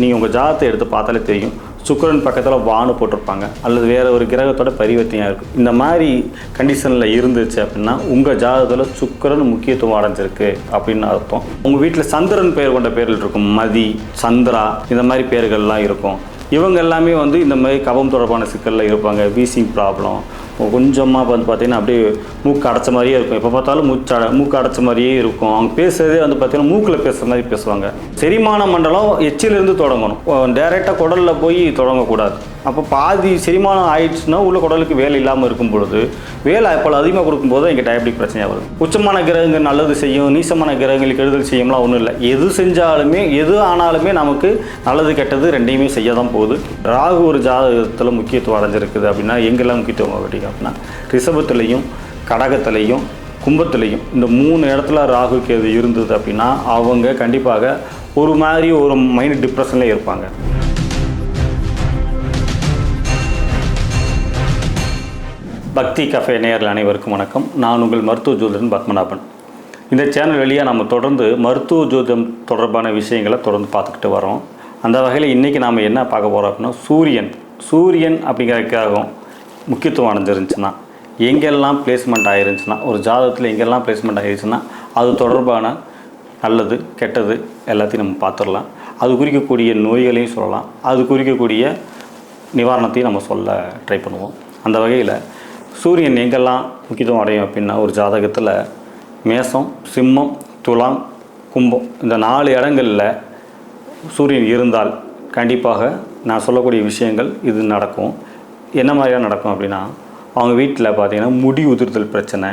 நீங்கள் உங்கள் ஜாதத்தை எடுத்து பார்த்தாலே தெரியும். சுக்கரன் பக்கத்தில் வானு போட்டிருப்பாங்க. அல்லது வேறு ஒரு கிரகத்தோட பரிவர்த்தனையாக இருக்கும். இந்த மாதிரி கண்டிஷனில் இருந்துச்சு அப்படின்னா உங்கள் ஜாதகத்தில் சுக்கிரன் முக்கியத்துவம் அடைஞ்சிருக்கு அப்படின்னு அர்த்தம். உங்கள் வீட்டில் சந்திரன் பெயர் கொண்ட பேர்கள் இருக்கும். மதி சந்திரா இந்த மாதிரி பேர்கள்லாம் இருக்கும். இவங்க எல்லாமே வந்து இந்த மாதிரி கபம் தொடர்பான சிக்கலில் இருப்பாங்க. வீசிங் ப்ராப்ளம் கொஞ்சமாக வந்து பார்த்தீங்கன்னா அப்படியே மூக்கு அடைச்ச மாதிரியே இருக்கும். எப்போ பார்த்தாலும் மூச்சு மூக்கு அடைச்ச மாதிரியே இருக்கும். அவங்க பேசுறதே வந்து பார்த்தீங்கன்னா மூக்கில் பேசுகிற மாதிரி பேசுவாங்க. செரிமான மண்டலம் எச்சிலிருந்து தொடங்கணும். டைரெக்டாக குடலில் போய் தொடங்கக்கூடாது. அப்போ பாதி செரிமானம் ஆயிடுச்சுன்னா உள்ள குடலுக்கு வேலை இல்லாமல் இருக்கும் பொழுது வேலை அப்போ அதிகமாக கொடுக்கும்போது இங்கே டயபெட்டிக் பிரச்சனையாக வருது. உச்சமான கிரகங்கள் நல்லது செய்யும் நீசமான கிரகங்களுக்கு கெடுதல் செய்யும்லாம் ஒன்றும் இல்லை. எது செஞ்சாலுமே எது ஆனாலுமே நமக்கு நல்லது கெட்டது ரெண்டையுமே செய்ய தான் போகுது. ராகு ஒரு ஜாதகத்தில் முக்கியத்துவம் அடைஞ்சிருக்குது அப்படின்னா எங்கெல்லாம் முக்கியத்துவம் அப்படிங்க அப்படின்னா ரிஷபத்துலேயும் கடகத்துலேயும் கும்பத்துலேயும் இந்த மூணு இடத்துல ராகு கேது இருந்தது அப்படின்னா அவங்க கண்டிப்பாக ஒரு மாதிரி ஒரு மைண்ட் டிப்ரெஷன்லேயே இருப்பாங்க. பக்தி கஃபே நேயர்கள் அனைவருக்கும் வணக்கம். நான் உங்கள் மருத்துவ ஜோதிடன் பத்மநாபன். இந்த சேனல் வழியாக நம்ம தொடர்ந்து மருத்துவ ஜோதிடம் தொடர்பான விஷயங்களை தொடர்ந்து பார்த்துக்கிட்டு வரோம். அந்த வகையில் இன்றைக்கி நாம் என்ன பார்க்க போகிறோம் அப்படின்னா சூரியன். சூரியன் அப்படிங்கிற கிரகம் முக்கியத்துவம் அடைஞ்சிருந்துச்சுன்னா எங்கெல்லாம் பிளேஸ்மெண்ட் ஆயிருந்துச்சுன்னா ஒரு ஜாதகத்தில் எங்கெல்லாம் பிளேஸ்மெண்ட் ஆயிருச்சுன்னா அது தொடர்பான நல்லது கெட்டது எல்லாத்தையும் நம்ம பார்த்துடலாம். அது குறிக்கக்கூடிய நோய்களையும் சொல்லலாம். அது குறிக்கக்கூடிய நிவாரணத்தையும் நம்ம சொல்ல ட்ரை பண்ணுவோம். அந்த வகையில் சூரியன் எங்கெல்லாம் முக்கியத்துவம் அடையும் அப்படின்னா ஒரு ஜாதகத்தில் மேசம் சிம்மம் துலாம் கும்பம் இந்த நாலு இடங்களில் சூரியன் இருந்தால் கண்டிப்பாக நான் சொல்லக்கூடிய விஷயங்கள் இது நடக்கும். என்ன மாதிரியாக நடக்கும் அப்படின்னா அவங்க வீட்டில் பார்த்தீங்கன்னா முடி உதிர்தல் பிரச்சனை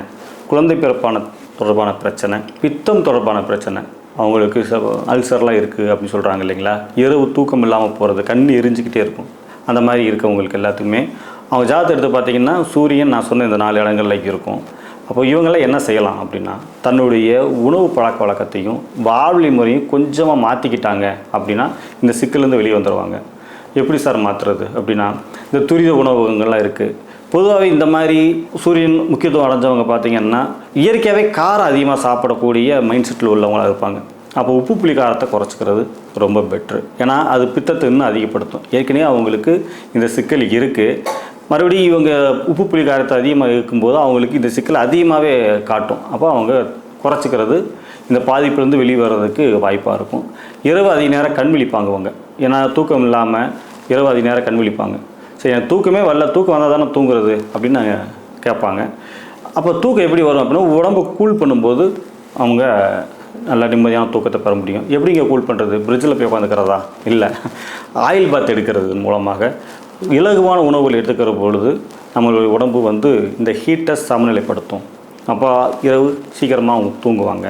குழந்தை பிறப்பான தொடர்பான பிரச்சனை பித்தம் தொடர்பான பிரச்சனை. அவங்களுக்கு ச- அல்சர்லாம் இருக்குது அப்படின்னு சொல்கிறாங்க இல்லைங்களா? இரவு தூக்கம் இல்லாமல் போகிறது கண் எரிஞ்சுக்கிட்டே இருக்கும். அந்த மாதிரி இருக்கவங்களுக்கு எல்லாத்துக்குமே அவங்க ஜாதகத்தை எடுத்து பார்த்தீங்கன்னா சூரியன் நான் சொன்ன இந்த நாலு இடங்கள்ல இருக்கும். அப்போ இவங்களாம் என்ன செய்யலாம் அப்படின்னா தன்னுடைய உணவு பழக்க வழக்கத்தையும் வாழ்வியல் முறையும் கொஞ்சமாக மாற்றிக்கிட்டாங்க அப்படின்னா இந்த சிக்கலேருந்து வெளியே வந்துடுவாங்க எப்படி சார் மாற்றுறது அப்படின்னா இந்த துரித உணவகங்கள்லாம் இருக்குது பொதுவாகவே இந்த மாதிரி சூரியன் முக்கியத்துவம் அடைஞ்சவங்க பார்த்தீங்கன்னா இயற்கையாகவே காரம் அதிகமாக சாப்பிடக்கூடிய மைண்ட் செட்டில் உள்ளவங்களாக இருப்பாங்க. அப்போ உப்பு புளி காரத்தை குறைச்சிக்கிறது ரொம்ப பெட்ரு ஏன்னா அது பித்தத்தை இன்னும் அதிகப்படுத்தும். ஏற்கனவே அவங்களுக்கு இந்த சிக்கல் இருக்குது மறுபடியும் இவங்க உப்பு புளி காரத்தை அதிகமாக இருக்கும்போது அவங்களுக்கு இந்த சிக்கல் அதிகமாகவே காட்டும். அப்போ அவங்க குறைச்சிக்கிறது இந்த பாதிப்புலேருந்து வெளியே வர்றதுக்கு வாய்ப்பாக இருக்கும். இரவு அதிக நேரம் கண் விழிப்பாங்க அவங்க ஏன்னா தூக்கம் இல்லாமல் இரவு அதிக நேரம் கண் விழிப்பாங்க. சரி எனக்கு தூக்கமே வரல தூக்கம் வந்தால் தானே தூங்குறது அப்படின்னு நாங்கள் கேட்பாங்க. அப்போ தூக்கம் எப்படி வரும் அப்படின்னா உடம்பு கூல் பண்ணும்போது அவங்க நல்லா நிம்மதியான தூக்கத்தை பெற முடியும். எப்படிங்க கூல் பண்ணுறது பிரிட்ஜில் போய் உட்காந்துக்கிறதா இல்லை ஆயில் பாத் எடுக்கிறது மூலமாக இலகுவான உணவுகள் எடுத்துக்கிற பொழுது நம்மளுடைய உடம்பு வந்து இந்த ஹீட்டை சமநிலைப்படுத்தும். அப்போ இரவு சீக்கிரமாக அவங்க தூங்குவாங்க.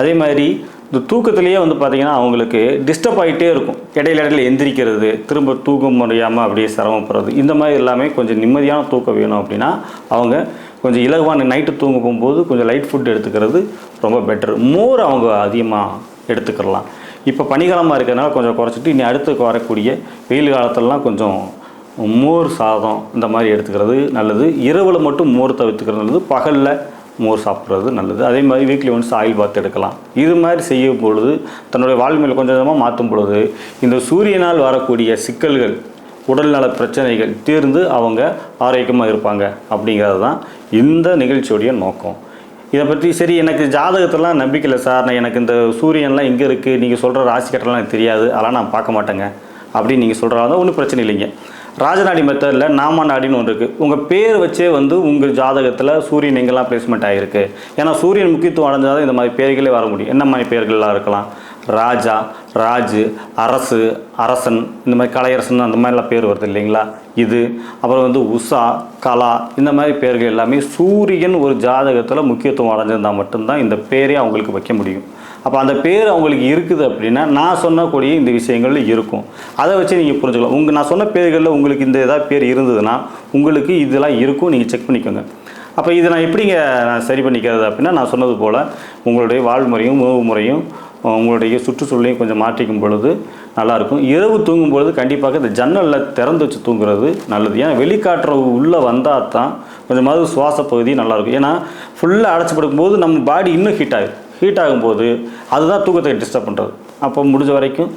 அதே மாதிரி இந்த தூக்கத்திலேயே வந்து பார்த்திங்கன்னா அவங்களுக்கு டிஸ்டர்ப் ஆகிட்டே இருக்கும். இடையில இடையில எந்திரிக்கிறது திரும்ப தூங்க முடியாமல் அப்படியே சிரமப்படுறது. இந்த மாதிரி எல்லாமே கொஞ்சம் நிம்மதியான தூக்கம் வேணும் அப்படின்னா அவங்க கொஞ்சம் இலகுவான நைட்டு தூங்க போகும்போது கொஞ்சம் லைட் ஃபுட் எடுத்துக்கிறது ரொம்ப பெட்டர் மோர் அவங்க அதிகமாக எடுத்துக்கிறலாம் இப்போ பனிக்காலமாக இருக்கிறதுனால கொஞ்சம் குறைச்சிட்டு இனி அடுத்து வரக்கூடிய வெயில் காலத்துலலாம் கொஞ்சம் மோர் சாதம் இந்த மாதிரி எடுத்துக்கிறது நல்லது. இரவில் மட்டும் மோர் தவிர்த்துக்கிறது நல்லது. பகலில் மோர் சாப்பிட்றது நல்லது. அதே மாதிரி வீக்லி ஒன்ஸ் ஆயில் பாத் எடுக்கலாம். இது மாதிரி செய்யும் பொழுது தன்னுடைய வாழ்மையில் கொஞ்சம் கொஞ்சமாக மாற்றும் பொழுது இந்த சூரியனால் வரக்கூடிய சிக்கல்கள் உடல்நல பிரச்சனைகள் தீர்ந்து அவங்க ஆரோக்கியமாக இருப்பாங்க அப்படிங்கிறது தான் இந்த நிகழ்ச்சியுடைய நோக்கம். இதை பற்றி சரி எனக்கு ஜாதகத்தெல்லாம் நம்பிக்கை சார். நான் எனக்கு இந்த சூரியன்லாம் எங்கே இருக்குது நீங்கள் சொல்கிற ராசி கட்டலாம் எனக்கு தெரியாது. அதெல்லாம் நான் பார்க்க மாட்டேங்க. அப்படின்னு நீங்கள் சொல்கிறதா ஒன்றும் பிரச்சனை இல்லைங்க. ராஜநாடி மெத்தடில் நாமநாடின்னு ஒன்று இருக்குது உங்கள் பேர் வச்சே வந்து உங்கள் ஜாதகத்தில் சூரியன் எங்கெல்லாம் பிளேஸ்மெண்ட் ஆகிருக்கு ஏன்னா சூரியன் முக்கியத்துவம் அடைஞ்சாதான் இந்த மாதிரி பேர்களே வர முடியும். என்ன மாதிரி பேர்கள்லாம் இருக்கலாம்? ராஜா ராஜு அரசு அரசன் இந்த மாதிரி கலையரசன் அந்த மாதிரிலாம் பேர் வருது இல்லைங்களா? இது அப்புறம் வந்து உஷா கலா இந்த மாதிரி பேர்கள் எல்லாமே சூரியன் ஒரு ஜாதகத்தில் முக்கியத்துவம் அடைஞ்சிருந்தால் மட்டும்தான் இந்த பேரே அவங்களுக்கு வைக்க முடியும். அப்போ அந்த பேர் அவங்களுக்கு இருக்குது அப்படின்னா நான் சொன்னக்கூடிய இந்த விஷயங்கள் இருக்கும். அதை வச்சு நீங்கள் புரிஞ்சுக்கலாம். உங்கள் நான் சொன்ன பேர்களில் உங்களுக்கு இந்த ஏதாவது பேர் இருந்ததுன்னா உங்களுக்கு இதெல்லாம் இருக்கும் நீங்கள் செக் பண்ணிக்கோங்க. அப்போ இதை நான் எப்படிங்க நான் சரி பண்ணிக்கிறது அப்படின்னா நான் சொன்னது போல் உங்களுடைய வாழ்முறையும் உணவு முறையும் உங்களுடைய சுற்றுச்சூழலையும் கொஞ்சம் மாற்றிக்கும் பொழுது நல்லாயிருக்கும். இரவு தூங்கும் பொழுது கண்டிப்பாக இந்த ஜன்னலில் திறந்து வச்சு தூங்குறது நல்லது. ஏன்னா வெளிக்காற்று உள்ளே வந்தால் தான் கொஞ்சமாவது சுவாச பகுதி நல்லாயிருக்கும். ஏன்னா ஃபுல்லாக அடைச்சி படுக்கும்போது நம்ம பாடி இன்னும் ஹீட் ஆகும் ஹீட் ஆகும்போது அதுதான் தூக்கத்தை டிஸ்டர்ப் பண்ணுறது அப்போ முடிஞ்ச வரைக்கும்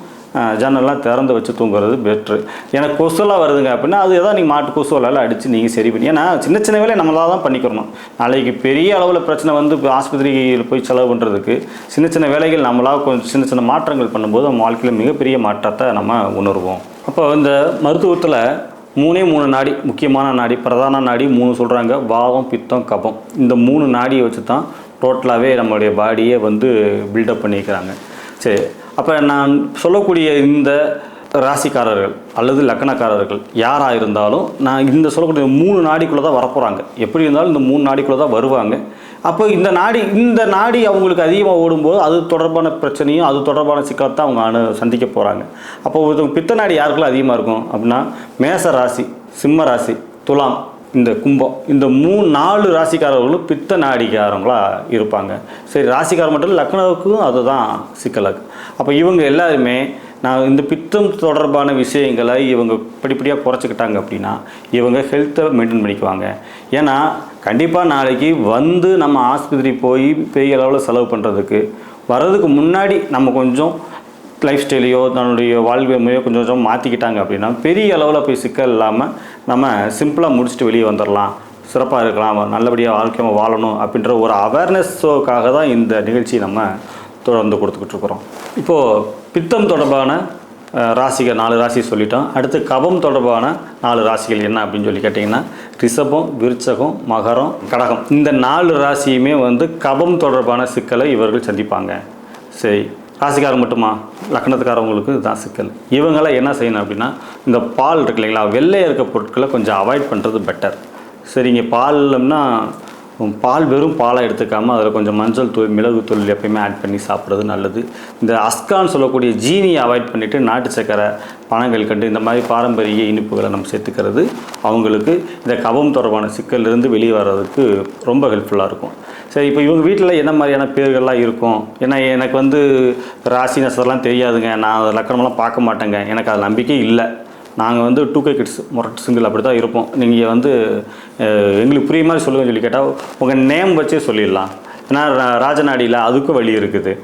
ஜன்னல்லாம் திறந்து வச்சு தூங்குறது பெட்ரு எனக்கு கொசுலாம் வருதுங்க அப்படின்னா அது எதாவது நீங்கள் மாட்டு கொசுவலால் அடித்து நீங்கள் சரி பண்ணி ஏன்னா சின்ன சின்ன வேலையை நம்மளாக தான் பண்ணிக்கிறணும் நாளைக்கு பெரிய அளவில் பிரச்சனை வந்து இப்போ ஆஸ்பத்திரியில் போய் செலவு பண்ணுறதுக்கு சின்ன சின்ன வேலைகள் நம்மளாக கொஞ்சம் சின்ன சின்ன மாற்றங்கள் பண்ணும்போது நம்ம வாழ்க்கையில் மிகப்பெரிய மாற்றத்தை நம்ம உணர்வோம். அப்போ இந்த மருத்துவத்தில் மூணே மூணு நாடி முக்கியமான நாடி பிரதான நாடி மூணு சொல்கிறாங்க வாதம் பித்தம் கபம். இந்த மூணு நாடியை வச்சு தான் டோட்டலாகவே நம்மளுடைய பாடியை வந்து பில்டப் பண்ணிக்கிறாங்க சரி அப்போ நான் சொல்லக்கூடிய இந்த ராசிக்காரர்கள் அல்லது லக்கணக்காரர்கள் யாராக இருந்தாலும் நான் இந்த சொல்லக்கூடிய மூணு நாடிக்குள்ளே தான் வரப்போகிறாங்க எப்படி இருந்தாலும் இந்த மூணு நாடிக்குள்ளே தான் வருவாங்க. அப்போ இந்த நாடி இந்த நாடி அவங்களுக்கு அதிகமாக ஓடும்போது அது தொடர்பான பிரச்சனையும் அது தொடர்பான சிக்கலை தான் அவங்க அனு சந்திக்க போகிறாங்க அப்போ ஒருத்தவங்க பித்த நாடி யாருக்கெல்லாம் அதிகமாக இருக்கும் அப்படின்னா மேச ராசி சிம்ம ராசி துலாம் இந்த கும்பம் இந்த மூணு நாலு ராசிக்காரர்களும் பித்த நாடிக்காரங்களாக இருப்பாங்க. சரி ராசிக்காரர் மட்டும் இல்லை, லக்னவுக்கும் அதுதான் சிக்கலாக்கு அப்போ இவங்க எல்லாருமே நான் இந்த பித்தம் தொடர்பான விஷயங்களை இவங்க படிப்படியாக குறைச்சிக்கிட்டாங்க அப்படின்னா இவங்க ஹெல்த்தை மெயின்டைன் பண்ணிக்குவாங்க. ஏன்னா கண்டிப்பாக நாளைக்கு வந்து நம்ம ஆஸ்பத்திரி போய் பெரிய அளவில் செலவு பண்ணுறதுக்கு வர்றதுக்கு முன்னாடி நம்ம கொஞ்சம் லைஃப் ஸ்டைலையோ தன்னுடைய வாழ்க்கை முறையோ கொஞ்சம் கொஞ்சம் மாற்றிக்கிட்டாங்க அப்படின்னா பெரிய அளவில் போய் சிக்கல் இல்லாமல் நம்ம சிம்பிளாக முடிச்சுட்டு வெளியே வந்துடலாம் சிறப்பாக இருக்கலாம். நல்லபடியாக வாழ்க்கையை வாழணும் அப்படின்ற ஒரு அவேர்னஸோக்காக தான் இந்த நிகழ்ச்சி நம்ம தொடர்ந்து கொடுத்துக்கிட்டு இருக்கிறோம். இப்போது பித்தம் தொடர்பான ராசிகள் நாலு ராசி சொல்லிட்டோம். அடுத்து கபம் தொடர்பான நாலு ராசிகள் என்ன அப்படின்னு சொல்லி கேட்டிங்கன்னா ரிஷபம் விருச்சகம் மகரம் கடகம். இந்த நாலு ராசியுமே வந்து கபம் தொடர்பான சிக்கலை இவர்கள் சந்திப்பாங்க. சரி. ராசிக்காரங்க மட்டுமா? லக்னத்துக்காரவங்களுக்கு இதுதான் சிக்கல். இவங்களாம் என்ன செய்யணும் அப்படின்னா இந்த பால் இருக்கு இல்லைங்களா வெள்ளையாக இருக்க பொருட்களை கொஞ்சம் அவாய்ட் பண்ணுறது பெட்டர் சரிங்க பால்லம்னா பால் வெறும் பாலை எடுத்துக்காமல் அதில் கொஞ்சம் மஞ்சள் தூள் மிளகு தூள் எப்பயுமே ஆட் பண்ணி சாப்பிட்றது நல்லது. இந்த அஸ்கான்னு சொல்லக்கூடிய ஜீனியை அவாய்ட் பண்ணிவிட்டு நாட்டு சக்கரை பனங்கள் கண்டு இந்த மாதிரி பாரம்பரிய இனிப்புகளை நம்ம சேர்த்துக்கிறது அவங்களுக்கு. இந்த கபம் தொடர்பான சிக்கல்லேருந்து வெளியே வர்றதுக்கு ரொம்ப ஹெல்ப்ஃபுல்லாக இருக்கும். சரி இப்போ இவங்க வீட்டில் என்ன மாதிரியான பேர்கள்லாம் இருக்கும்? ஏன்னா எனக்கு வந்து ராசி நட்சத்திரம்லாம் தெரியாதுங்க. நான் அதை லக்கணமெல்லாம் பார்க்க மாட்டேங்க. எனக்கு அது நம்பிக்கை இல்லை. நாங்கள் வந்து டூ கே கிட்ஸ் மொரட்டு சிங்கிள் அப்படி தான் இருப்போம். நீங்கள் வந்து எங்களுக்கு புரிய மாதிரி சொல்லுங்கன்னு சொல்லி கேட்டால் உங்கள் நேம் வச்சே சொல்லிடலாம். ஏன்னா ரா- ராஜநாடியில் அதுக்கும் வழி இருக்குது.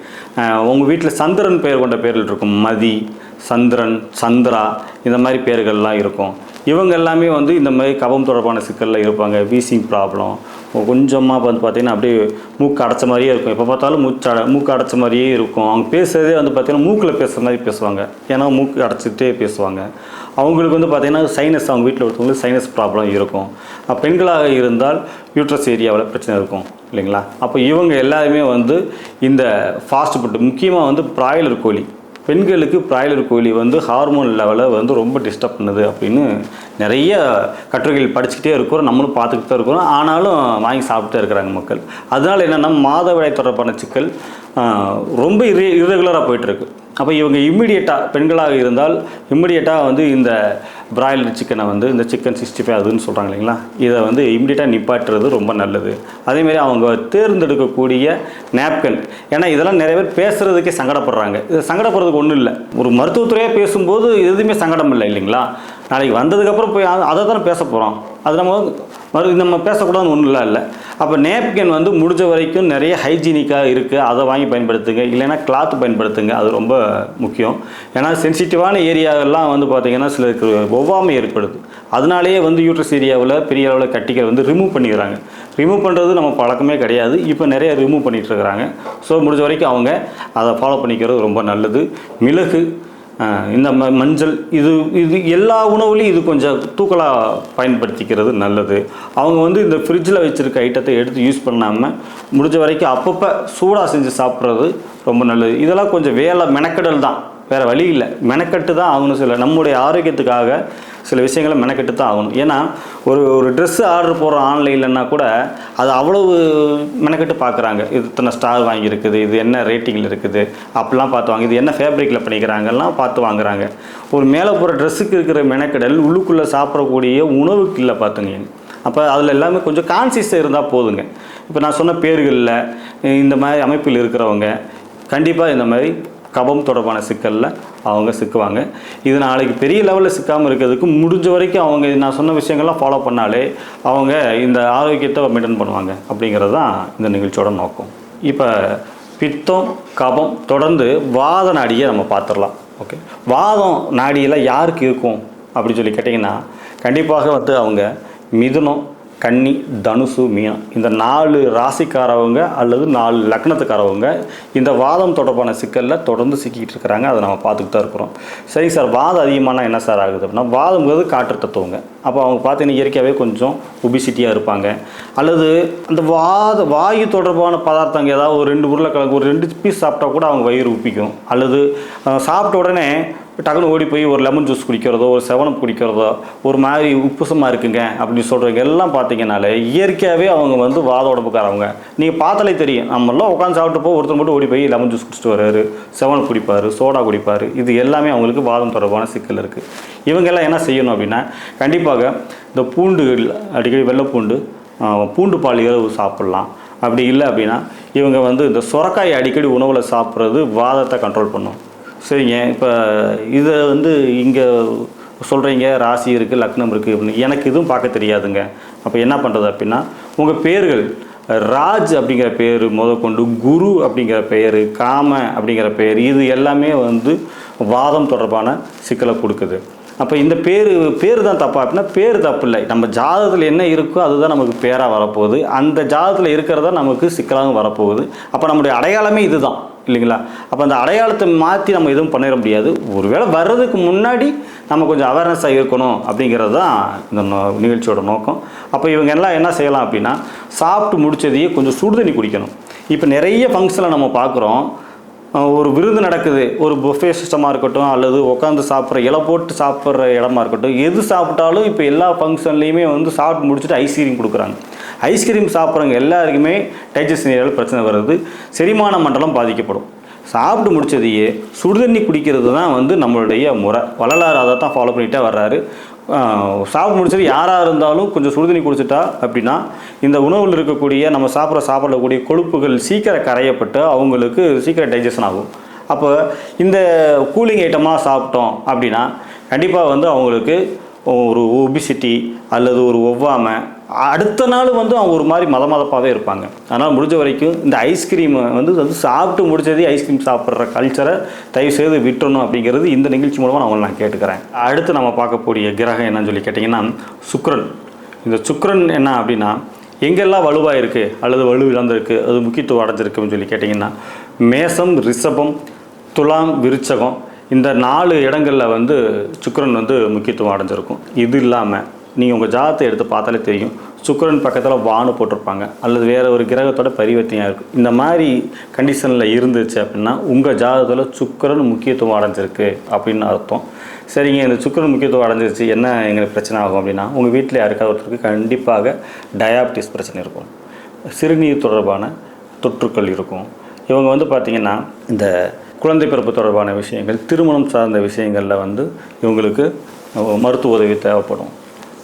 உங்கள் வீட்டில் சந்திரன் பெயர் கொண்ட பேர்கள் இருக்கும். மதி சந்திரன் சந்திரா இந்த மாதிரி பேர்கள்லாம் இருக்கும். இவங்க எல்லாமே வந்து இந்த மாதிரி கபம் தொடர்பான சிக்கலில் இருப்பாங்க. வீசிங் ப்ராப்ளம் கொஞ்சமாக வந்து பார்த்திங்கன்னா அப்படியே மூக்கு அடைச்ச மாதிரியே இருக்கும். எப்போ பார்த்தாலும் மூச்சு மூக்கு அடைச்ச மாதிரியே இருக்கும். அவங்க பேசுகிறதே வந்து பார்த்திங்கன்னா மூக்கில் பேசுகிற மாதிரி பேசுவாங்க. ஏன்னா மூக்கு அடைச்சிட்டே பேசுவாங்க. அவங்களுக்கு வந்து பார்த்திங்கன்னா சைனஸ் அவங்க வீட்டில் ஒருத்தவங்களுக்கு சைனஸ் ப்ராப்ளம் இருக்கும். பெண்களாக இருந்தால் யூட்ரஸ் ஏரியாவில் பிரச்சனை இருக்கும். இல்லைங்களா? அப்போ இவங்க எல்லாருமே வந்து இந்த ஃபாஸ்ட் ஃபுட்டு முக்கியமாக வந்து ப்ராய்லர் கோழி. பெண்களுக்கு பிராய்லர் கோழி வந்து ஹார்மோன் லெவலை வந்து ரொம்ப டிஸ்டர்ப் பண்ணுது அப்படின்னு நிறைய கட்டுரைகள் படிச்சுக்கிட்டே இருக்கிறோம் நம்மளும் பார்த்துக்கிட்டு தான் இருக்கிறோம். ஆனாலும் வாங்கி சாப்பிட்டே இருக்கிறாங்க மக்கள். அதனால் என்னென்னா மாதவிடாய் தொடர்பான சிக்கல் ரொம்ப இரு இரெகுலராக போயிட்டுருக்கு. அப்போ இவங்க இம்மிடியட்டாக பெண்களாக இருந்தால் இம்மிடியட்டாக வந்து இந்த பிராய்லர் சிக்கனை வந்து இந்த சிக்கன் சிக்ஸ்டி ஃபைவ் அதுன்னு சொல்கிறாங்க இல்லைங்களா? இதை வந்து இம்மிடியட்டாக நிப்பாட்டுறது ரொம்ப நல்லது. அதேமாரி அவங்க தேர்ந்தெடுக்கக்கூடிய நேப்கன் ஏன்னா இதெல்லாம் நிறைய பேர் பேசுகிறதுக்கே சங்கடப்படுறாங்க. இது சங்கடப்படுறதுக்கு ஒன்றும் இல்லை. ஒரு மருத்துவத்துறையாக பேசும்போது எதுவுமே சங்கடம் இல்லை இல்லைங்களா? நாளைக்கு வந்ததுக்கப்புறம் போய் அதை தானே பேச போகிறோம் அது நம்ம மறு நம்ம பேசக்கூடாதுன்னு ஒன்றும் இல்லை. இல்லை அப்போ நேப்கின் வந்து முடிஞ்ச வரைக்கும் நிறைய ஹைஜீனிக்காக இருக்குது அதை வாங்கி பயன்படுத்துங்க. இல்லைன்னா கிளாத் பயன்படுத்துங்க. அது ரொம்ப முக்கியம். ஏன்னா சென்சிட்டிவான ஏரியாவெல்லாம் வந்து பார்த்திங்கன்னா சிலருக்கு ஒவ்வாமை ஏற்படுது. அதனாலேயே வந்து யூட்ரஸ் ஏரியாவில் பெரிய அளவில் கட்டிகள் வந்து ரிமூவ் பண்ணிக்கிறாங்க. ரிமூவ் பண்ணுறது நம்ம பழக்கமே கிடையாது. இப்போ நிறைய ரிமூவ் பண்ணிகிட்ருக்குறாங்க ஸோ முடிஞ்ச வரைக்கும் அவங்க அதை ஃபாலோ பண்ணிக்கிறது ரொம்ப நல்லது. மிளகு இந்த மஞ்சள் இது இது எல்லா உணவுலையும் இது கொஞ்சம் தூக்கலாக பயன்படுத்திக்கிறது நல்லது. அவங்க வந்து இந்த ஃப்ரிட்ஜில் வச்சுருக்க ஐட்டத்தை எடுத்து யூஸ் பண்ணாமல் முடிஞ்ச வரைக்கும் அப்பப்போ சூடாக செஞ்சு சாப்பிட்றது ரொம்ப நல்லது. இதெல்லாம் கொஞ்சம் வேலை மெனக்கெடல் தான். வேறு வழி இல்லை. மெனக்கட்டு தான் ஆகணும் சில. நம்முடைய ஆரோக்கியத்துக்காக சில விஷயங்களை மெனக்கெட்டு தான் ஆகணும். ஏன்னா ஒரு ஒரு ட்ரெஸ்ஸு ஆர்டர் போடுற ஆன்லைன்லன்னா கூட அது அவ்வளவு மெனக்கெட்டு பார்க்குறாங்க இது இத்தனை ஸ்டார் வாங்கியிருக்குது இது என்ன ரேட்டிங்கில் இருக்குது அப்படிலாம் பார்த்து வாங்க இது என்ன ஃபேப்ரிக்கில் பண்ணிக்கிறாங்கலாம் பார்த்து வாங்குறாங்க. ஒரு மேலே போகிற ட்ரெஸ்ஸுக்கு இருக்கிற மெனக்கெடல் உள்ளுக்குள்ளே சாப்பிடக்கூடிய உணவுக்கு இல்லை பார்த்துங்க. அப்போ அதில் எல்லாமே கொஞ்சம் கான்சியஸாக இருந்தால் போதுங்க. இப்போ நான் சொன்ன பேர்களில் இந்த மாதிரி அமைப்பில் இருக்கிறவங்க கண்டிப்பாக இந்த மாதிரி கபம் தொடர்பான சிக்கலில் அவங்க சிக்குவாங்க. இது நாளைக்கு பெரிய லெவலில் சிக்காமல் இருக்கிறதுக்கு முடிஞ்ச வரைக்கும் அவங்க நான் சொன்ன விஷயங்கள்லாம் ஃபாலோ பண்ணாலே அவங்க இந்த ஆரோக்கியத்தை மெயின்டைன் பண்ணுவாங்க அப்படிங்கிறது தான் இந்த நிகழ்ச்சியோட நோக்கம். இப்போ பித்தம் கபம் தொடர்ந்து வாத நாடியை நம்ம பார்த்துடலாம். ஓகே வாதம் நாடியெல்லாம் யாருக்கு இருக்கும் அப்படின்னு சொல்லி கேட்டிங்கன்னா கண்டிப்பாக வந்து அவங்க மிதுனம் கன்னி தனுசு மீனம் இந்த நாலு ராசிக்காரவங்க அல்லது நாலு லக்னத்துக்காரவங்க இந்த வாதம் தொடர்பான சிக்கலில் தொடர்ந்து சிக்கிட்டு இருக்கிறாங்க. அதை நம்ம பார்த்துக்கிட்டு தான் இருக்கிறோம். சரி சார் வாதம் அதிகமான என்ன சார் ஆகுது அப்படின்னா வாதம்ங்கிறது காற்று தத்துவங்க. அப்போ அவங்க பார்த்தீங்கன்னா இயற்கையாகவே கொஞ்சம் உபிசிட்டியாக இருப்பாங்க. அல்லது அந்த வாத வாயு தொடர்பான பதார்த்தங்க ஏதாவது ஒரு ரெண்டு உருளைக்கிழங்கு ஒரு ரெண்டு பீஸ் சாப்பிட்டா கூட அவங்க வயிறு உப்பிக்கும். அல்லது சாப்பிட்ட உடனே டக்குனு ஓடி போய் ஒரு லெமன் ஜூஸ் குடிக்கிறதோ ஒரு செவனம் குடிக்கிறதோ ஒரு மாதிரி உப்புசமாக இருக்குங்க அப்படின்னு சொல்கிறவங்க எல்லாம் பார்த்தீங்கனாலே இயற்கையாகவே அவங்க வந்து வாத உடம்புக்காரவங்க. நீங்கள் பார்த்தாலே தெரியும். நம்மளாம் உட்காந்து சாப்பிட்டு போய் ஒருத்தர் மட்டும் ஓடி போய் லெமன் ஜூஸ் குடிச்சிட்டு வர்றாரு செவனம் குடிப்பார் சோடா குடிப்பார். இது எல்லாமே அவங்களுக்கு வாதம் தொடர்பான சிக்கல் இருக்குது இவங்கெல்லாம் என்ன செய்யணும் அப்படின்னா கண்டிப்பாக இந்த பூண்டுகள் அடிக்கடி வெள்ளைப்பூண்டு பூண்டு பால் இரவு சாப்பிட்லாம். அப்படி இல்லை அப்படின்னா இவங்க வந்து இந்த சுரக்காய் அடிக்கடி உணவில் சாப்பிட்றது வாதத்தை கண்ட்ரோல் பண்ணும். சரிங்க. இப்போ இதை வந்து இங்கே சொல்கிறீங்க ராசி இருக்குது லக்னம் இருக்குது அப்படின்னு. எனக்கு இதுவும் பார்க்க தெரியாதுங்க. அப்போ என்ன பண்ணுறது அப்படின்னா உங்கள் பேர்கள் ராஜ் அப்படிங்கிற பேர் முதற்கொண்டு குரு அப்படிங்கிற பெயர் காம அப்படிங்கிற பெயர் இது எல்லாமே வந்து வாதம் தொடர்பான சிக்கலை கொடுக்குது. அப்போ இந்த பேர் பேர் தான் தப்பா அப்படின்னா பேர் தப்பு இல்லை. நம்ம ஜாதகத்தில் என்ன இருக்கோ அதுதான் நமக்கு பேராக வரப்போகுது. அந்த ஜாதகத்தில் இருக்கிறதா நமக்கு சிக்கலாகவும் வரப்போகுது. அப்போ நம்முடைய அடையாளமே இதுதான். இல்லைங்களா? அப்போ அந்த அடையாளத்தை மாற்றி நம்ம எதுவும் பண்ணிட முடியாது. ஒருவேளை வர்றதுக்கு முன்னாடி நம்ம கொஞ்சம் அவேர்னஸாக இருக்கணும் அப்படிங்கிறது தான் இந்த நோ- நிகழ்ச்சியோட நோக்கம். அப்போ இவங்க எல்லாம் என்ன செய்யலாம் அப்படின்னா சாப்பிட்டு முடிச்சதையே கொஞ்சம் சுடுதண்ணி குடிக்கணும். இப்போ நிறைய ஃபங்க்ஷனில் நம்ம பார்க்குறோம் ஒரு விருந்து நடக்குது. ஒரு புஃபே சிஸ்டமாக இருக்கட்டும் அல்லது உட்காந்து சாப்பிட்ற இலை போட்டு சாப்பிட்ற இடமா இருக்கட்டும் எது சாப்பிட்டாலும் இப்போ எல்லா ஃபங்க்ஷன்லேயுமே வந்து சாப்பிட்டு முடிச்சுட்டு ஐஸ்கிரீம் கொடுக்குறாங்க. ஐஸ்கிரீம் சாப்பிட்றவங்க எல்லாருக்குமே டைஜஸ்ட் ஏரியாவில் பிரச்சனை வருது செரிமான மண்டலம் பாதிக்கப்படும். சாப்பிட்டு முடிச்சதையே சுடுதண்ணி குடிக்கிறது தான் வந்து நம்மளுடைய முறை. வள்ளலார் அதை தான் ஃபாலோ பண்ணிகிட்டே வர்றாரு. சாப்பிட்டு முடிச்சது யாராக இருந்தாலும் கொஞ்சம் சுடுதண்ணி குடிச்சிட்டா அப்படின்னா இந்த உணவில் இருக்கக்கூடிய நம்ம சாப்பிட்ற சாப்பிடக்கூடிய கொழுப்புகள் சீக்கிரம் கரையப்பட்டு அவங்களுக்கு சீக்கிரம் டைஜஷன் ஆகும். அப்போ இந்த கூலிங் ஐட்டமாக சாப்பிட்டோம் அப்படின்னா கண்டிப்பாக வந்து அவங்களுக்கு ஒரு ஒபிசிட்டி அல்லது ஒரு ஒவ்வாமை அடுத்த நாள் வந்து அவங்க ஒரு மாதிரி மத மதப்பாகவே இருப்பாங்க. அதனால் முடிஞ்ச வரைக்கும் இந்த ஐஸ்கிரீம் வந்து வந்து சாப்பிட்டு முடிச்சதே ஐஸ்கிரீம் சாப்பிட்ற கல்ச்சரை தயவு செய்து விட்டுறணும் அப்படிங்கிறது இந்த நிகழ்ச்சி மூலமாக நான் அவங்களை நான் கேட்டுக்கிறேன். அடுத்து நம்ம பார்க்கக்கூடிய கிரகம் என்னன்னு சொல்லி கேட்டிங்கன்னா சுக்ரன் இந்த சுக்ரன் என்ன அப்படின்னா எங்கெல்லாம் வலுவாக இருக்குது அல்லது வலு இழந்திருக்கு அது முக்கியத்துவம் அடைஞ்சிருக்குன்னு சொல்லி கேட்டிங்கன்னா மேசம் ரிஷபம் துலாம் விருச்சகம் இந்த நாலு இடங்களில் வந்து சுக்ரன் வந்து முக்கியத்துவம் அடைஞ்சிருக்கும். இது இல்லாமல் நீங்கள் உங்கள் ஜாதத்தை எடுத்து பார்த்தாலே தெரியும். சுக்கிரன் பக்கத்தில் வானு போட்டிருப்பாங்க. அல்லது வேறு ஒரு கிரகத்தோட பரிவர்த்தனையாக இருக்கும். இந்த மாதிரி கண்டிஷனில் இருந்துச்சு அப்படின்னா உங்கள் ஜாதகத்தில் சுக்கிரன் முக்கியத்துவம் அடைஞ்சிருக்கு அப்படின்னு அர்த்தம். சரிங்க இந்த சுக்கிரன் முக்கியத்துவம் அடைஞ்சிருச்சு. என்ன எங்களுக்கு பிரச்சனை ஆகும் அப்படின்னா உங்கள் வீட்டில் யாருக்காவது ஒருத்தருக்கு கண்டிப்பாக டயாபிட்டிஸ் பிரச்சனை இருக்கும். சிறுநீர் தொடர்பான தொற்றுக்கள் இருக்கும். இவங்க வந்து பார்த்திங்கன்னா இந்த குழந்தை பிறப்பு தொடர்பான விஷயங்கள் திருமணம் சார்ந்த விஷயங்களில் வந்து இவங்களுக்கு மருத்துவ உதவி தேவைப்படும்.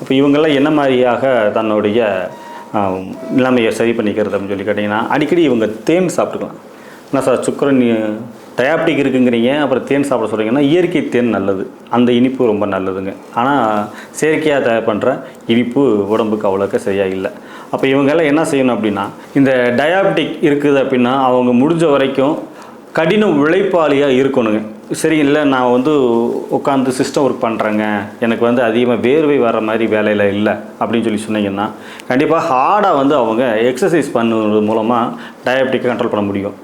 அப்போ இவங்கெல்லாம் என்ன மாதிரியாக தன்னுடைய நிலைமையை சரி பண்ணிக்கிறது அப்படின்னு சொல்லி கேட்டிங்கன்னா அடிக்கடி இவங்க தேன் சாப்பிட்டுக்கலாம். என்ன சார் சுக்கரன் டயாபிட்டிக் இருக்குங்கிறீங்க அப்புறம் தேன் சாப்பிட சொல்கிறீங்கன்னா இயற்கை தேன் நல்லது. அந்த இனிப்பு ரொம்ப நல்லதுங்க. ஆனால் செயற்கையாக தயார் பண்ணுற இனிப்பு உடம்புக்கு அவ்வளோக்கா சரியாக இல்லை. அப்போ இவங்கெல்லாம் என்ன செய்யணும் அப்படின்னா இந்த டயாபிட்டிக் இருக்குது அப்படின்னா அவங்க முடிஞ்ச வரைக்கும் கடின உழைப்பாளியாக இருக்கணுங்க. சரி இல்லை நான் வந்து உட்காந்து சிஸ்டம் ஒர்க் பண்ணுறேங்க எனக்கு வந்து அதிகமாக வேர்வை வர மாதிரி வேலையில் இல்லை அப்படின்னு சொல்லி சொன்னீங்கன்னா கண்டிப்பாக ஹார்டாக வந்து அவங்க எக்ஸசைஸ் பண்ணுறது மூலமாக டயபெட்டிக்கை கண்ட்ரோல் பண்ண முடியும்.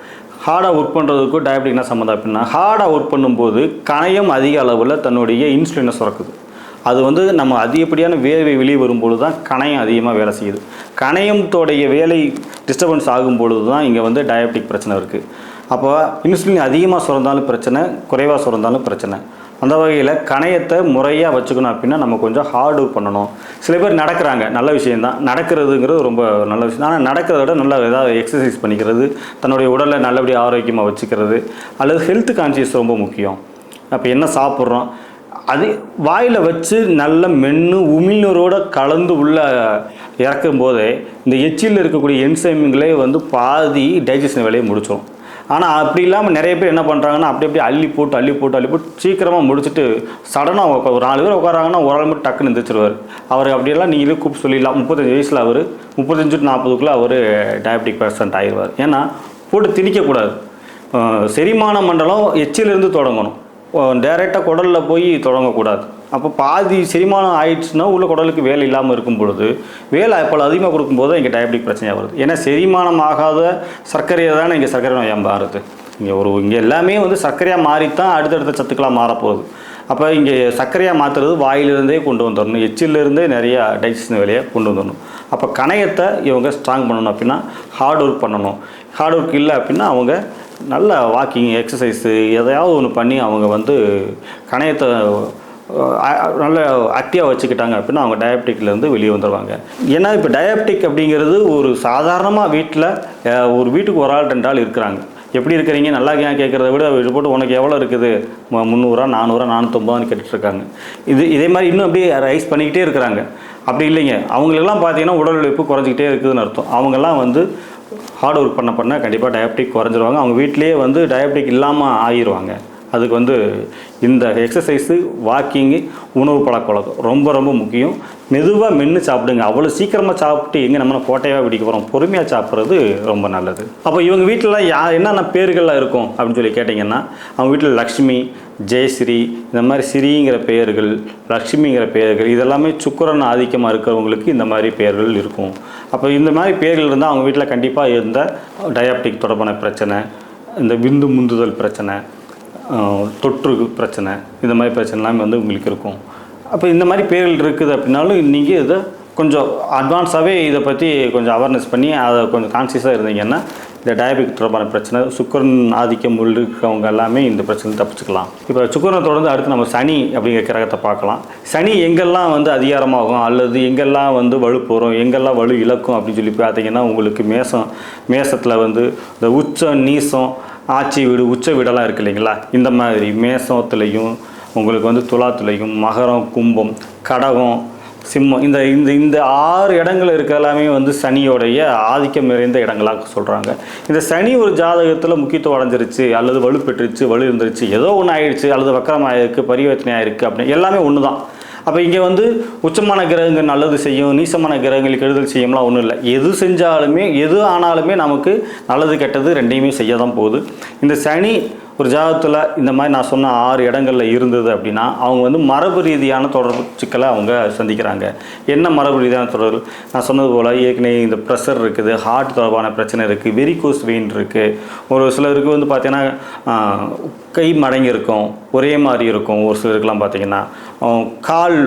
ஹார்டாக ஒர்க் பண்ணுறதுக்கும் டயபெட்டிக் என்ன சம்மந்தம் அப்படின்னா ஹார்டாக ஒர்க் பண்ணும்போது கணையம் அதிக அளவில் தன்னுடைய இன்சுலினை சுரக்குது. அது வந்து நம்ம அதிகப்படியான வேர்வை வெளியே வரும்பொழுது தான் கணையம் அதிகமாக வேலை செய்யுது. கணையத்தோடைய வேலை டிஸ்டர்பன்ஸ் ஆகும் பொழுது தான் இங்கே வந்து டயபெட்டிக் பிரச்சனை இருக்குது அப்போ இன்சுலின் அதிகமாக சுரந்தாலும் பிரச்சனை குறைவாக சுரந்தாலும் பிரச்சனை. அந்த வகையில் கணையத்தை முறையாக வச்சுக்கணும் அப்படின்னா நம்ம கொஞ்சம் ஹார்ட் ஒர்க் பண்ணணும். சில பேர் நடக்கிறாங்க நல்ல விஷயம்தான். நடக்கிறதுங்கிறது ரொம்ப நல்ல விஷயம். ஆனால் நடக்கிறத விட நல்லா ஏதாவது எக்ஸசைஸ் பண்ணிக்கிறது தன்னுடைய உடலை நல்லபடியாக ஆரோக்கியமாக வச்சுக்கிறது அல்லது ஹெல்த் கான்சியஸ் ரொம்ப முக்கியம். அப்போ என்ன சாப்பிட்றோம்? அது வாயில் வச்சு நல்ல மென்று உமிழ்நீரோடு கலந்து உள்ள இறக்கும் போதே இந்த எச்சில் இருக்கக்கூடிய என்சைம்களே வந்து பாதி டைஜஷன் வேலையை முடிச்சிடும் ஆனால் அப்படி இல்லாமல் நிறைய பேர் என்ன பண்ணுறாங்கன்னா அப்படி அப்படியே அள்ளி போட்டு அள்ளி போட்டு அள்ளி போட்டு சீக்கிரமாக முடிச்சுட்டு சடனாக ஒரு நாலு பேர் உட்காராங்கன்னா ஒரு ஆள் மட்டும் டக்குன்னு எந்திரிச்சிருவார். அவர் அப்படியெல்லாம் நீங்களே கூப்பிட்டு சொல்லிடலாம். முப்பத்தஞ்சு வயசில் அவர் முப்பத்தஞ்சு டு நாற்பதுக்குள்ளே அவர் டயபெட்டிக் பேஷண்ட் ஆகிடுவார் ஏன்னா போட்டு திணிக்கக்கூடாது. செரிமான மண்டலம் எச்சிலிருந்து தொடங்கணும். டைரெக்டாக குடலில் போய் தொடங்கக்கூடாது. அப்போ பாதி செரிமானம் ஆயிடுச்சுன்னா உள்ள குடலுக்கு வேலை இல்லாமல் இருக்கும் பொழுது வேலை அப்போ அதிகமாக கொடுக்கும்போது இங்கே டயபெட்டிக் பிரச்சனையாக வருது. ஏன்னா செரிமானம் ஆகாத சர்க்கரையை தானே இங்கே சர்க்கரை நோயாக மாறுது? இங்கே ஒரு இங்கே எல்லாமே வந்து சர்க்கரையாக மாறித்தான் அடுத்தடுத்த சத்துக்களாக மாறப்போகுது. அப்போ இங்கே சர்க்கரையாக மாற்றுறது வாயிலிருந்தே கொண்டு வந்துடணும் எச்சிலிருந்தே நிறையா டைஜஷன் வேலையை கொண்டு வந்துடணும் அப்போ கணையத்தை இவங்க ஸ்ட்ராங் பண்ணணும் அப்படின்னா ஹார்ட் ஒர்க் பண்ணணும். ஹார்ட் ஒர்க் இல்லை அப்படின்னா அவங்க நல்ல வாக்கிங் எக்ஸசைஸு எதையாவது ஒன்று பண்ணி அவங்க வந்து கணையத்தை நல்ல ஆக்டிவாக வச்சுக்கிட்டாங்க அப்படின்னா அவங்க டயபெட்டிக்லேருந்து வெளியே வந்துடுவாங்க ஏன்னா இப்போ டயபெட்டிக் அப்படிங்கிறது ஒரு சாதாரணமாக வீட்டில் ஒரு வீட்டுக்கு ஒரு ஆள் ரெண்டு ஆள் இருக்கிறாங்க. எப்படி இருக்கிறீங்க? நல்லா ஏன் கேட்குறத விட இது போட்டு உனக்கு எவ்வளோ இருக்குது? முந்நூறுரூவா நானூறுரூவா நானூற்றம்பதுன்னு கேட்டுட்டு இருக்காங்க இது இதே மாதிரி இன்னும் அப்படியே ரைஸ் பண்ணிக்கிட்டே இருக்கிறாங்க. அப்படி இல்லைங்க. அவங்களுக்கெல்லாம் பார்த்தீங்கன்னா உடல் உழைப்பு குறைஞ்சிக்கிட்டே இருக்குதுன்னு அர்த்தம். அவங்கெல்லாம் வந்து ஹார்ட் ஒர்க் பண்ண பண்ண கண்டிப்பாக டயபெட்டிக் குறைஞ்சிருவாங்க. அவங்க வீட்டிலேயே வந்து டயபெட்டிக் இல்லாமல் ஆகிடுவாங்க அதுக்கு வந்து இந்த எக்ஸசைஸு வாக்கிங்கு உணவு பழக்க வழக்கம் ரொம்ப ரொம்ப முக்கியம். மெதுவாக மென்று சாப்பிடுங்க. அவ்வளோ சீக்கிரமாக சாப்பிட்டு எங்கே நம்ம கோட்டையாக பிடிக்க போகிறோம் பொறுமையாக சாப்பிட்றது ரொம்ப நல்லது. அப்போ இவங்க வீட்டிலலாம் யா என்னென்ன பேர்கள்லாம் இருக்கும் அப்படின்னு சொல்லி கேட்டிங்கன்னா அவங்க வீட்டில் லக்ஷ்மி ஜெயஸ்ரீ இந்த மாதிரி ஸ்ரீங்கிற பெயர்கள் லக்ஷ்மிங்கிற பெயர்கள் இதெல்லாமே சுக்கரன் ஆதிக்கமாக இருக்கிறவங்களுக்கு இந்த மாதிரி பெயர்கள் இருக்கும். அப்போ இந்த மாதிரி பெயர்கள் இருந்தால் அவங்க வீட்டில் கண்டிப்பாக இருந்த டயாபெட்டிக் தொடர்பான பிரச்சனை இந்த விந்து முந்துதல் பிரச்சனை தொற்று பிரச்சனை இந்த மாதிரி பிரச்சனை எல்லாமே வந்து உங்களுக்கு இருக்கும். அப்போ இந்த மாதிரி பேர்கள் இருக்குது அப்படின்னாலும் நீங்கள் இதை கொஞ்சம் அட்வான்ஸாகவே இதை பற்றி கொஞ்சம் அவேர்னஸ் பண்ணி அதை கொஞ்சம் கான்சியஸாக இருந்தீங்கன்னா இந்த டயபெட்டிக் தொடர்பான பிரச்சனை சுக்கரன் ஆதிக்கம் இருக்கிறவங்க எல்லாமே இந்த பிரச்சனை தப்பிச்சுக்கலாம். இப்போ சுக்கரனை தொடர்ந்து அடுத்து நம்ம சனி அப்படிங்கிற கிரகத்தை பார்க்கலாம். சனி எங்கெல்லாம் வந்து அதிகாரமாகும் அல்லது எங்கெல்லாம் வந்து வலு போகிறோம் எங்கெல்லாம் வலு இழக்கும் அப்படின்னு சொல்லி பார்த்தீங்கன்னா உங்களுக்கு மேசம் மேசத்தில் வந்து இந்த உச்சம் நீசம் ஆட்சி வீடு உச்ச வீடெல்லாம் இருக்கு இல்லைங்களா? இந்த மாதிரி மேசத்துலேயும் உங்களுக்கு வந்து துலாத்துலையும் மகரம் கும்பம் கடகம் சிம்மம் இந்த இந்த இந்த ஆறு இடங்கள் இருக்க எல்லாமே வந்து சனியோடைய ஆதிக்கம் நிறைந்த இடங்களாக சொல்கிறாங்க இந்த சனி ஒரு ஜாதகத்தில் முக்கியத்துவம் அடைஞ்சிருச்சு அல்லது வலுப்பெற்றுச்சு வலு இருந்துருச்சு ஏதோ ஒன்று ஆயிடுச்சு அல்லது வக்கரம் ஆயிருக்கு பரிவர்த்தனை ஆயிருக்கு அப்படின்னு எல்லாமே ஒன்று தான் அப்போ இங்கே வந்து உச்சமான கிரகங்கள் நல்லது செய்யும் நீசமான கிரகங்கள் கெடுதல் செய்யும்லாம் ஒன்றும் இல்லை. எது செஞ்சாலுமே எது ஆனாலுமே நமக்கு நல்லது கெட்டது ரெண்டையுமே செய்ய தான் போகுது. இந்த சனி ஒரு ஜாதகத்தில் இந்த மாதிரி நான் சொன்ன ஆறு இடங்களில் இருந்தது அப்படின்னா அவங்க வந்து மரபு ரீதியான தொடர்பு சிக்கலை அவங்க சந்திக்கிறாங்க. என்ன மரபு ரீதியான தொடர்பு? நான் சொன்னது போல் ஏற்கனவே இந்த ப்ரெஷர் இருக்குது ஹார்ட் தொடர்பான பிரச்சனை இருக்குது வெரிகோஸ் வெயின் இருக்குது ஒரு சிலருக்கு வந்து பார்த்திங்கன்னா கை மடங்கி இருக்கும் ஒரே மாதிரி இருக்கும். ஒரு சிலருக்குலாம் பார்த்திங்கன்னா கால்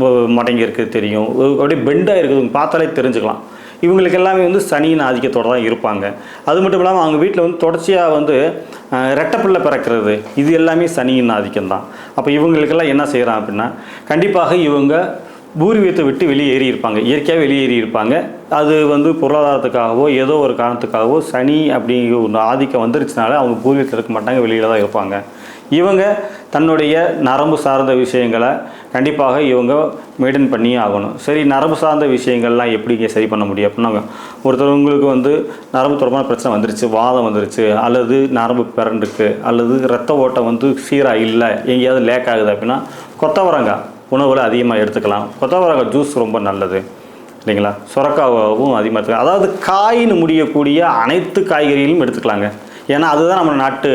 மடங்கியிருக்கு மடங்கி இருக்குது தெரியும். அப்படியே பெண்டாக இருக்குது பார்த்தாலே தெரிஞ்சுக்கலாம். இவங்களுக்கு எல்லாமே வந்து சனியின் ஆதிக்கத்தோடு தான் இருப்பாங்க. அது மட்டும் இல்லாமல் அவங்க வீட்டில் வந்து தொடர்ச்சியாக வந்து ரெட்டப்பிள்ளை பிறக்கிறது இது எல்லாமே சனியின் ஆதிக்கம் தான். அப்போ இவங்களுக்கெல்லாம் என்ன செய்கிறான் அப்படின்னா கண்டிப்பாக இவங்க பூர்வீகத்தை விட்டு வெளியேறி இருப்பாங்க இயற்கையாக வெளியேறி இருப்பாங்க அது வந்து பொருளாதாரத்துக்காகவோ ஏதோ ஒரு காரணத்துக்காகவோ சனி அப்படிங்கிற ஒரு ஆதிக்கம் வந்துருச்சுனால அவங்க பூர்வீகத்தில் இருக்க மாட்டாங்க வெளியில் தான் இருப்பாங்க. இவங்க தன்னுடைய நரம்பு சார்ந்த விஷயங்களை கண்டிப்பாக இவங்க மெயின்டைன் பண்ணியே ஆகணும். சரி நரம்பு சார்ந்த விஷயங்கள்லாம் எப்படிங்க சரி பண்ண முடியும்? அப்படின்னா ஒருத்தவங்களுக்கு வந்து நரம்பு தொடர்பான பிரச்சனை வந்துருச்சு வாதம் வந்துருச்சு அல்லது நரம்பு பிறண்டுக்கு அல்லது ரத்த ஓட்டம் வந்து சீராக இல்லை எங்கேயாவது லேக் ஆகுது அப்படின்னா கொத்தவரங்காய் உணவில் அதிகமாக எடுத்துக்கலாம். கொத்தவரங்காய் ஜூஸ் ரொம்ப நல்லது. இல்லைங்களா? சுரக்காவும் அதிகமாக எடுத்துக்கலாம். அதாவது காயின்னு முடியக்கூடிய அனைத்து காய்கறிகளும் எடுத்துக்கலாங்க. ஏன்னா அதுதான் நம்ம நாட்டு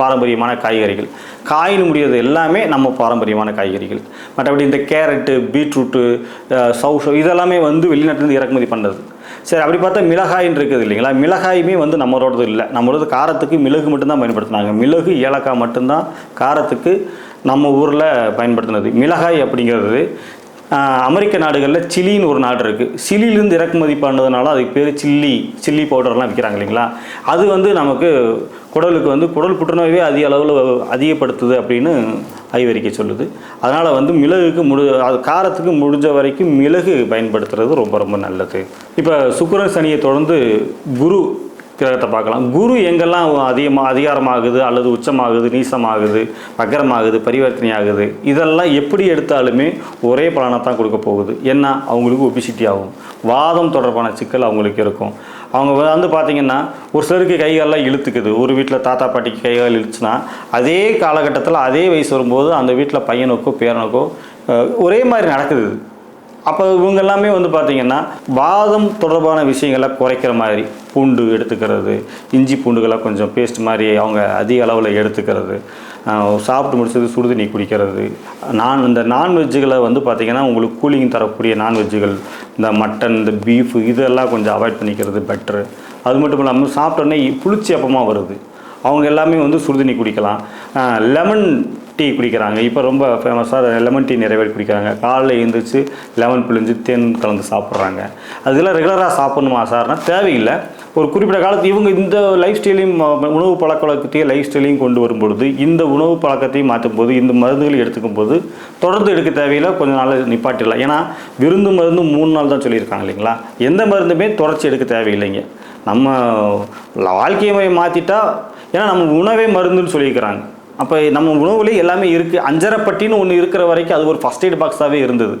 பாரம்பரியமான காய்கறிகள். காயின் முடியறது எல்லாமே நம்ம பாரம்பரியமான காய்கறிகள். மற்றபடி இந்த கேரட்டு பீட்ரூட்டு சவுசோ இதெல்லாமே வந்து வெளிநாட்டிலேருந்து இறக்குமதி பண்ணுறது சரி அப்படி பார்த்தா மிளகாயின்னு இருக்குது இல்லைங்களா? மிளகாயுமே வந்து நம்மளோடது இல்லை. நம்மளோடது காரத்துக்கு மிளகு மட்டும்தான் பயன்படுத்துனாங்க. மிளகு ஏலக்காய் மட்டும்தான் காரத்துக்கு நம்ம ஊரில் பயன்படுத்தினது. மிளகாய் அப்படிங்கிறது அமெரிக்க நாடுகளில் சிலின்னு ஒரு நாடு இருக்குது சிலியிலேருந்து இறக்குமதி பண்ணதுனால அதுக்கு பேர் சில்லி சில்லி பவுடர்லாம் விற்கிறாங்க இல்லைங்களா? அது வந்து நமக்கு குடலுக்கு வந்து குடல் புற்றுநோயவே அதிக அளவில் அதிகப்படுத்துது அப்படின்னு ஆய்வறிக்கை சொல்லுது. அதனால் வந்து மிளகுக்கு முடி அது காரத்துக்கு முடிஞ்ச வரைக்கும் மிளகு பயன்படுத்துறது ரொம்ப ரொம்ப நல்லது. இப்போ சுக்கரன் சனியை தொடர்ந்து குரு கிரகத்தை பார்க்கலாம். குரு எங்கெல்லாம் அதிகமாக அதிகாரமாகுது அல்லது உச்சமாகுது நீசமாகுது வக்கரமாகுது பரிவர்த்தனை ஆகுது இதெல்லாம் எப்படி எடுத்தாலுமே ஒரே பலனை தான் கொடுக்க போகுது. என்ன அவங்களுக்கு ஒபிசிட்டி ஆகும். வாதம் தொடர்பான சிக்கல் அவங்களுக்கு இருக்கும். அவங்க வந்து பார்த்திங்கன்னா ஒரு சிலருக்கு கைகாலெலாம் இழுத்துக்குது. ஒரு வீட்டில் தாத்தா பாட்டிக்கு கைகால் இழுச்சுன்னா அதே காலகட்டத்தில் அதே வயசு வரும்போது அந்த வீட்டில் பையனுக்கோ பேரனுக்கோ ஒரே மாதிரி நடக்குது அப்போ இவங்க எல்லாமே வந்து பார்த்திங்கன்னா வாதம் தொடர்பான விஷயங்களை குறைக்கிற மாதிரி பூண்டு எடுத்துக்கிறது இஞ்சி பூண்டுகளை கொஞ்சம் பேஸ்ட் மாதிரி அவங்க அதிக அளவில் எடுத்துக்கிறது சாப்பிட்டு முடிச்சது சுடுதண்ணி குடிக்கிறது. நான் இந்த நான்வெஜ்ஜுகளை வந்து பார்த்திங்கன்னா உங்களுக்கு கூலிங் தரக்கூடிய நான்வெஜ்ஜுகள் இந்த மட்டன் இந்த பீஃபு இதெல்லாம் கொஞ்சம் அவாய்ட் பண்ணிக்கிறது பெட்ரு அது மட்டும் இல்லாமல் சாப்பிட்டோன்னே புளிச்சி அப்பமாக வருது. அவங்க எல்லாமே வந்து சுடுதண்ணி குடிக்கலாம். லெமன் டீ குடிக்கிறாங்க. இப்போ ரொம்ப ஃபேமஸாக லெமன் டீ நிறைய பேர் குடிக்கிறாங்க. காலைல எழுந்திரிச்சு லெமன் பிழிஞ்சு தேன் கலந்து சாப்பிட்றாங்க. அதெல்லாம் ரெகுலராக சாப்பிட்ணுமா சார்னா தேவையில்லை. ஒரு குறிப்பிட்ட காலத்து இவங்க இந்த லைஃப் ஸ்டைலையும் உணவு பழக்க வழக்கத்தையும் லைஃப் ஸ்டைலையும் கொண்டு வரும்பொழுது இந்த உணவு பழக்கத்தையும் மாற்றும் போது இந்த மருந்துகளை எடுத்துக்கும் போது தொடர்ந்து எடுக்க தேவையில்லை. கொஞ்ச நாள் நிப்பாட்டிடலாம். ஏன்னா விருந்து மருந்து மூணு நாள் தான் சொல்லியிருக்காங்க இல்லைங்களா? எந்த மருந்துமே தொடர்ச்சி எடுக்க தேவையில்லைங்க. நம்ம வாழ்க்கை முறையை மாற்றிட்டா ஏன்னா நம்ம உணவே மருந்துன்னு சொல்லியிருக்கிறாங்க. அப்போ நம்ம உணவுலே எல்லாமே இருக்குது அஞ்சரைப்பட்டின்னு ஒன்று இருக்கிற வரைக்கும் அது ஒரு ஃபஸ்ட் எய்ட் பாக்ஸாகவே இருந்தது.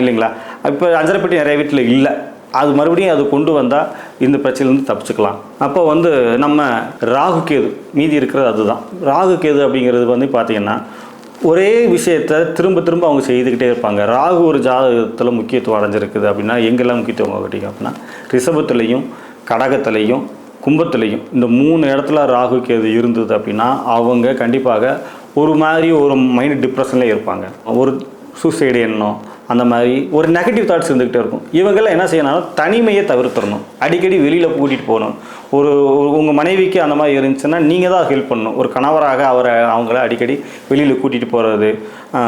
இல்லைங்களா? இப்போ அஞ்சரைப்பட்டி நிறைய வீட்டில் இல்லை. அது மறுபடியும் அது கொண்டு வந்தால் இந்த பிரச்சனையிலேருந்து தப்பிச்சுக்கலாம். அப்போ வந்து நம்ம ராகு கேது மீதி இருக்கிறது அதுதான். ராகு கேது அப்படிங்கிறது வந்து பார்த்திங்கன்னா ஒரே விஷயத்தை திரும்ப திரும்ப அவங்க செய்துக்கிட்டே இருப்பாங்க. ராகு ஒரு ஜாதகத்தில் முக்கியத்துவம் அடைஞ்சிருக்குது அப்படின்னா எங்கெல்லாம் முக்கியத்துவம் கட்டிங்க அப்படின்னா ரிஷபத்துலேயும் கடகத்துலேயும் கும்பத்துலேயும் இந்த மூணு இடத்துல ராகு கேது இருந்தது அப்படின்னா அவங்க கண்டிப்பாக ஒரு மாதிரி ஒரு மைண்ட் டிப்ரெஷன்லேயே இருப்பாங்க. ஒரு சூசைடு எண்ணம் அந்த மாதிரி ஒரு நெகட்டிவ் தாட்ஸ் இருந்துக்கிட்டே இருக்கும். இவங்கெல்லாம் என்ன செய்யணும் தனிமையை தவிர்த்துடணும். அடிக்கடி வெளியில் கூட்டிகிட்டு போகணும். ஒரு உங்கள் மனைவிக்கு அந்த மாதிரி இருந்துச்சுன்னா நீங்கள் தான் ஹெல்ப் பண்ணணும். ஒரு கணவராக அவரை அவங்கள அடிக்கடி வெளியில் கூட்டிகிட்டு போகிறது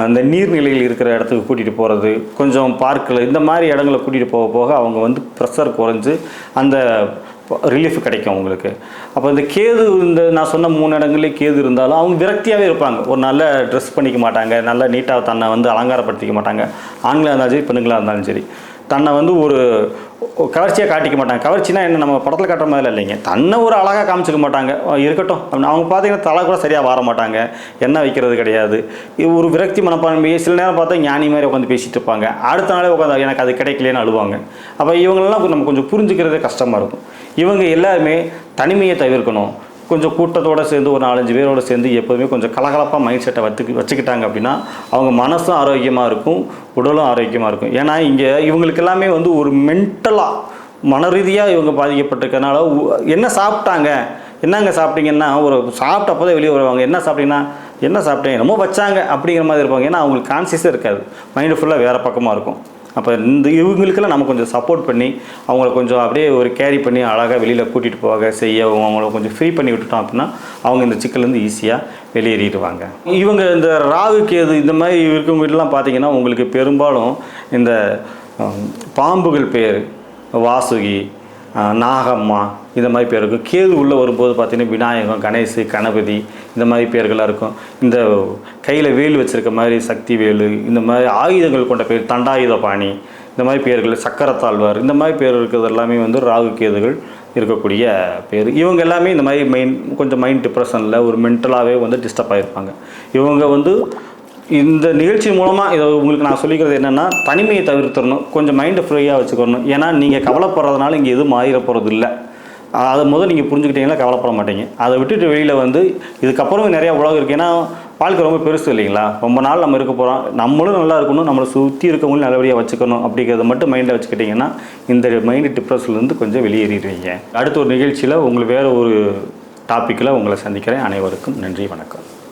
இந்த நீர்நிலையில் இருக்கிற இடத்துக்கு கூட்டிகிட்டு போகிறது கொஞ்சம் பார்க்கில் இந்த மாதிரி இடங்களை கூட்டிகிட்டு போக போக அவங்க வந்து ப்ரெஷர் குறைஞ்சு அந்த ரிலீஃப் கிடைக்கும் அவங்களுக்கு. அப்போ இந்த கேது இந்த நான் சொன்ன மூணு இடங்கள்லேயே கேது இருந்தாலும் அவங்க விரக்தியாகவே இருப்பாங்க. ஒரு நல்ல ட்ரெஸ் பண்ணிக்க மாட்டாங்க நல்ல நீட்டாக தன்னை வந்து அலங்காரப்படுத்திக்க மாட்டாங்க. ஆண்களாக இருந்தாலும் சரி பெண்களாக இருந்தாலும் சரி. தன்னை வந்து ஒரு கவர்ச்சியாக காட்டிக்க மாட்டாங்க. கவர்ச்சினா என்ன? நம்ம படத்தில் காட்டுற மாதிரி இல்லைங்க. தன்னை ஒரு அழகாக காமிச்சிக்க மாட்டாங்க. இருக்கட்டும். அப்படின்னு அவங்க பார்த்தீங்கன்னா தலை கூட சரியாக வார மாட்டாங்க. என்ன வைக்கிறது கிடையாது. இது ஒரு விரக்தி மனப்பான்மையை சில நேரம் பார்த்தா ஞானி மாதிரி உட்காந்து பேசிட்டு இருப்பாங்க. அடுத்த நாளே உட்காந்து எனக்கு அது கிடைக்கலன்னு அழுவாங்க. அப்போ இவங்களெல்லாம் நம்ம கொஞ்சம் புரிஞ்சுக்கிறதே கஷ்டமாக இருக்கும். இவங்க எல்லாருமே தனிமையை தவிர்க்கணும். கொஞ்சம் கூட்டத்தோடு சேர்ந்து ஒரு நாலஞ்சு பேரோடு சேர்ந்து எப்போதுமே கொஞ்சம் கலகலப்பாக மைண்ட் செட்டை வச்சு வச்சுக்கிட்டாங்க அப்படின்னா அவங்க மனசும் ஆரோக்கியமாக இருக்கும் உடலும் ஆரோக்கியமாக இருக்கும். ஏன்னா இங்கே இவங்களுக்கு எல்லாமே வந்து ஒரு மென்டலாக மன ரீதியாக இவங்க பாதிக்கப்பட்டிருக்கனால உ- என்ன சாப்பிட்டாங்க? என்னங்க சாப்பிட்டீங்கன்னா ஒரு சாப்பிட்டப்போ தான் வெளியே வருவாங்க. என்ன சாப்பிட்டீங்கன்னா என்ன சாப்பிட்டீங்க என்னமோ வச்சாங்க அப்படிங்கிற மாதிரி இருப்பாங்க. ஏன்னா அவங்களுக்கு கான்சியஸே இருக்காது. மைண்டு ஃபுல்லாக வேறு பக்கமாக இருக்கும். அப்போ இந்த இவங்களுக்கெல்லாம் நம்ம கொஞ்சம் சப்போர்ட் பண்ணி அவங்கள கொஞ்சம் அப்படியே ஒரு கேரி பண்ணி அழகாக வெளியில் கூட்டிகிட்டு போக செய்ய அவங்கள கொஞ்சம் ஃப்ரீ பண்ணி விட்டுட்டோம் அப்படின்னா அவங்க இந்த சிக்கல்லேருந்து ஈஸியாக வெளியேறிடுவாங்க. இவங்க இந்த ராகு கேது இந்த மாதிரி இருக்கும் வீட்டிலாம் பார்த்தீங்கன்னா உங்களுக்கு பெரும்பாலும் இந்த பாம்புகள் பேர் வாசுகி நாகம்மா இந்த மாதிரி பேர் இருக்கும். கேது உள்ளே வரும்போது பார்த்தீங்கன்னா விநாயகம் கணேஷ் கணபதி இந்த மாதிரி பேர்களாக இருக்கும். இந்த கையில் வேல் வச்சுருக்க மாதிரி சக்தி வேலு இந்த மாதிரி ஆயுதங்கள் கொண்ட பேர் தண்டாயுத பாணி இந்த மாதிரி பேர்கள் சக்கரத்தாழ்வார் இந்த மாதிரி பேர் இருக்கிறது எல்லாமே வந்து ராகு கேதுகள் இருக்கக்கூடிய பேர். இவங்க எல்லாமே இந்த மாதிரி மைண்ட் கொஞ்சம் மைண்ட் டிப்ரெஷனில் ஒரு மென்டலாகவே வந்து டிஸ்டர்ப் ஆகிருப்பாங்க இவங்க வந்து இந்த நிகழ்ச்சி மூலமாக இதை உங்களுக்கு நான் சொல்லிக்கிறது என்னென்னா தனிமையை தவிர்த்துடணும். கொஞ்சம் மைண்டை ஃப்ரீயாக வச்சுக்கணும். ஏன்னா நீங்கள் கவலைப்படுறதுனால இங்கே எதுவும் மாறிட போகிறது இல்லை அதை முதல் நீங்கள் புரிஞ்சுக்கிட்டீங்கன்னா கவலைப்பட மாட்டீங்க. அதை விட்டுட்டு வெளியில் வந்து இதுக்கப்புறம் நிறையா உலகம் இருக்குது ஏன்னா வாழ்க்கை ரொம்ப பெருசு இல்லைங்களா? ரொம்ப நாள் நம்ம இருக்க போகிறோம் நம்மளும் நல்லா இருக்கணும். நம்மளை சுற்றி இருக்கவங்களும் நல்லபடியாக வச்சுக்கணும் அப்படிங்கிறத மட்டும் மைண்டில் வச்சுக்கிட்டிங்கன்னா இந்த மைண்டு டிப்ரெஷன்லேருந்து கொஞ்சம் வெளியேறிடுவீங்க. அடுத்த ஒரு நிகழ்ச்சியில் உங்களுக்கு வேறு ஒரு டாப்பிக்கில் உங்களை சந்திக்கிறேன். அனைவருக்கும் நன்றி வணக்கம்.